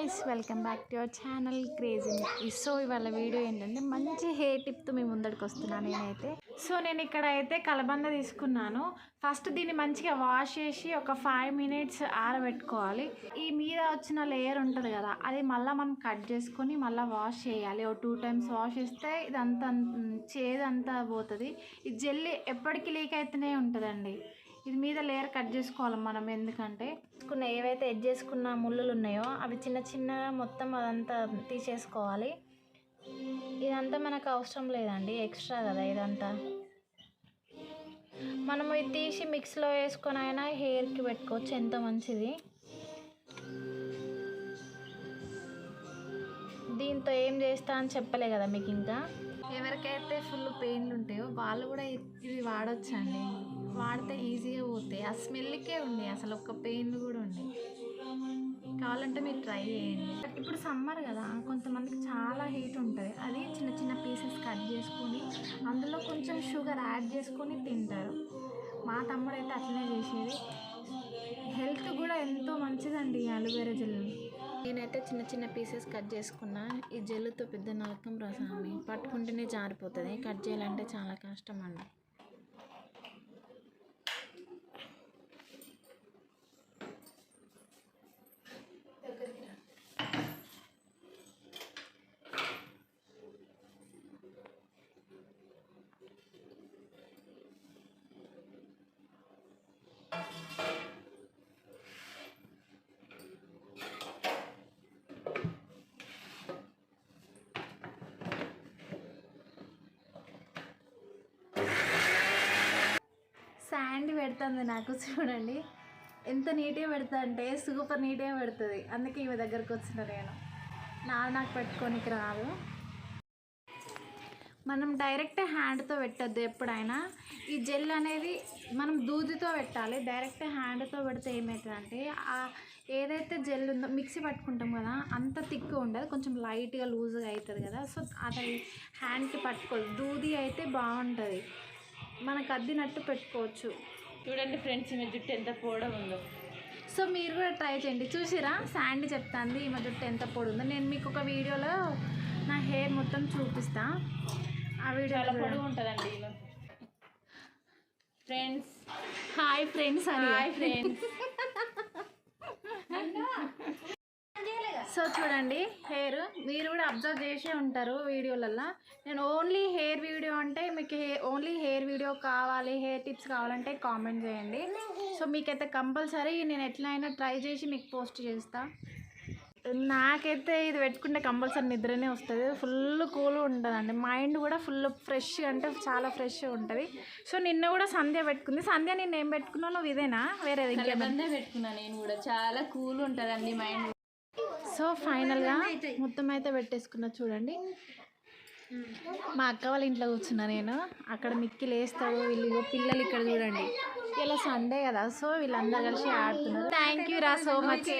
Guys welcome back to our channel crazy so ఇవాళ video ఏంటంటే మంచి హెయిర్ టిప్తో మీ ముందడికి వస్తున్నాను నేనైతే. సో నేను ఇక్కడ అయితే కలబంద తీసుకున్నాను. ఫస్ట్ దీన్ని మంచిగా వాష్ చేసి ఒక ఫైవ్ మినిట్స్ ఆరబెట్టుకోవాలి. ఈ మీద వచ్చిన లేయర్ ఉంటుంది కదా అది మళ్ళీ మనం కట్ చేసుకొని మళ్ళీ వాష్ చేయాలి. ఓ టూ టైమ్స్ వాష్ చేస్తే ఇదంతా చేదంతా పోతుంది. ఈ జెల్లీ ఎప్పటికీ లీక్ అవుతూనే ఉంటుందండి. ఇది మీద లేయర్ కట్ చేసుకోవాలి మనం ఎందుకంటే. కొన్ని ఏవైతే ఎడ్ చేసుకున్న ముళ్ళులు ఉన్నాయో అవి చిన్న చిన్న మొత్తం అదంతా తీసేసుకోవాలి. ఇదంతా మనకు అవసరం లేదండి ఎక్స్ట్రా కదా ఇదంతా. మనము ఇది తీసి మిక్స్లో వేసుకొని అయినా హెయిర్కి పెట్టుకోవచ్చు ఎంత మంచిది. దీంతో ఏం చేస్తా అని చెప్పలే కదా మీకు ఇంకా ఎవరికైతే ఫుల్ పెయిన్లు ఉంటాయో వాళ్ళు కూడా ఇవి ఇది వాడొచ్చండి. వాడితే ఈజీగా పోతాయి. ఆ స్మెల్కే ఉంది అసలు ఒక్క పెయిన్ కూడా ఉండే కావాలంటే మీరు ట్రై చేయండి. ఇప్పుడు సమ్మర్ కదా కొంతమందికి చాలా హీట్ ఉంటుంది. అది చిన్న చిన్న పీసెస్ కట్ చేసుకొని అందులో కొంచెం షుగర్ యాడ్ చేసుకొని తింటారు. మా తమ్ముడు అయితే అట్లనే చేసేది. హెల్త్ కూడా ఎంతో మంచిదండి ఈ అలోవెరా జెల్ నేనైతే చిన్న చిన్న పీసెస్ కట్ చేసుకున్నా. ఈ జెల్లుతో పెద్ద నరకం రసామి పట్టుకుంటేనే జారిపోతుంది. కట్ చేయాలంటే చాలా కష్టం అండి శాండ్ పెడుతుంది నాకు చూడండి. ఎంత నీట్గా పెడతా అంటే సూపర్ నీట్గా పెడుతుంది. అందుకే ఈమె దగ్గరకు వచ్చిన నేను. నా నాకు పెట్టుకోనికి రాదు. మనం డైరెక్ట్ హ్యాండ్తో పెట్టద్దు ఎప్పుడైనా. ఈ జెల్ అనేది మనం దూదితో పెట్టాలి. డైరెక్ట్ హ్యాండ్తో పెడితే ఏమవుతుందంటే ఆ ఏదైతే జెల్ ఉందో మిక్సీ పట్టుకుంటాం కదా అంత థిక్ ఉండదు. కొంచెం లైట్గా లూజ్గా అవుతుంది కదా. సో అది హ్యాండ్కి పట్టుకోదు దూది అయితే బాగుంటుంది. మనకు అద్దినట్టు పెట్టుకోవచ్చు. చూడండి ఫ్రెండ్స్ ఈమె జుట్టు ఎంత పొడవు ఉందో సో మీరు కూడా ట్రై చేయండి. చూసిరా? శాండీ చెప్తాంది ఈ మధ్య ఎంత పొడి ఉందో నేను మీకు ఒక వీడియోలో నా హెయిర్ మొత్తం చూపిస్తా. ఆ వీడియోలో చాలా పొడవు ఉంటుందండి ఈమె friends. Hi friends hi friends. So చూడండి హెయిర్ మీరు కూడా అబ్జర్వ్ చేసే ఉంటారు వీడియోలల్లో. నేను ఓన్లీ హెయిర్ వీడియో అంటే మీకు ఓన్లీ హెయిర్ వీడియో కావాలి హెయిర్ టిప్స్ కావాలంటే కామెంట్ చేయండి. సో మీకైతే కంపల్సరీ నేను ఎట్లయినా ట్రై చేసి మీకు పోస్ట్ చేస్తా. నాకైతే ఇది పెట్టుకుంటే కంపల్సరీ నిద్రనే వస్తుంది. ఫుల్ కూల్ ఉంటుందండి. మైండ్ కూడా ఫుల్ ఫ్రెష్ అంటే చాలా ఫ్రెష్ ఉంటుంది. సో నిన్న కూడా సంధ్య పెట్టుకుంది. సంధ్య నేను ఏం పెట్టుకున్నావు? నువ్వు ఇదేనా? వేరేది దగ్గర కలబందే పెట్టుకున్నా నేను కూడా. చాలా కూల్ ఉంటుందండి మైండ్ సో ఫైనల్గా మొత్తం అయితే పెట్టేసుకున్నా చూడండి. మా అక్క వాళ్ళ ఇంట్లో కూర్చున్నా నేను. అక్కడ మిక్కి లేస్తాడు వీళ్ళు పిల్లలు ఇక్కడ చూడండి. ఇలా సండే కదా సో వీళ్ళందరూ కలిసి ఆడుతున్నారు. థ్యాంక్ యూ రా సో మచ్